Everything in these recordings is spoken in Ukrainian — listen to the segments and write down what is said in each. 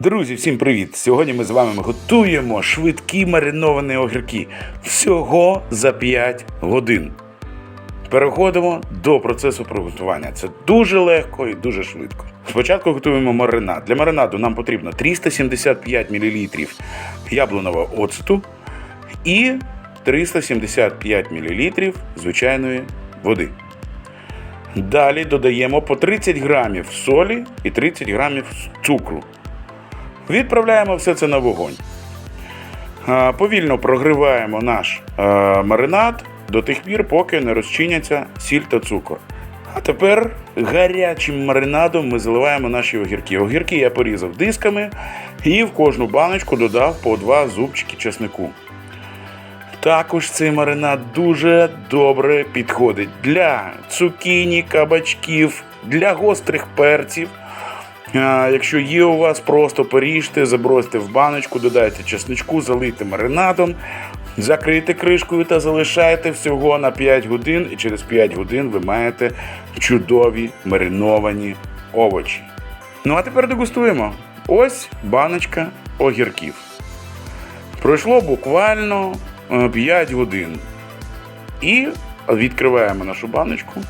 Друзі, всім привіт! Сьогодні ми з вами готуємо швидкі мариновані огірки всього за 5 годин. Переходимо до процесу приготування. Це дуже легко і дуже швидко. Спочатку готуємо маринад. Для маринаду нам потрібно 375 мл яблуного оцету і 375 мл звичайної води. Далі додаємо по 30 грамів солі і 30 грамів цукру. Відправляємо все це на вогонь. Повільно прогриваємо наш маринад до тих пір, поки не розчиняться сіль та цукор. А тепер гарячим маринадом ми заливаємо наші огірки. Огірки я порізав дисками і в кожну баночку додав по два зубчики чеснику. Також цей маринад дуже добре підходить для цукіні, кабачків, для гострих перців. Якщо є у вас, просто поріжте, забросьте в баночку, додайте чесничку, залийте маринадом, закрийте кришкою та залишайте всього на 5 годин. І через 5 годин ви маєте чудові мариновані овочі. Ну а тепер дегустуємо. Ось баночка огірків. Пройшло буквально е, 5 годин. І відкриваємо нашу баночку,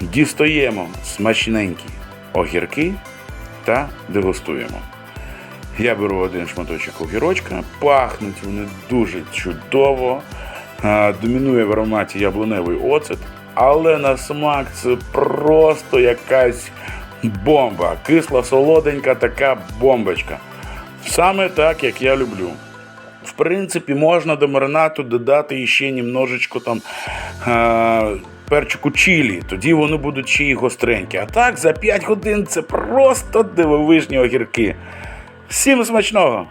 дістаємо смачненькі огірки та дегустуємо. Я беру один шматочок огірочка, пахнуть вони дуже чудово. Домінує в ароматі яблуневий оцет, але на смак це просто якась бомба. Кисла солоденька така бомбочка. Саме так, як я люблю. В принципі, можна до маринату додати ще немножечко там перчику чилі, тоді вони будуть ще й гостренькі. А так, за 5 годин це просто дивовижні огірки. Всім смачного!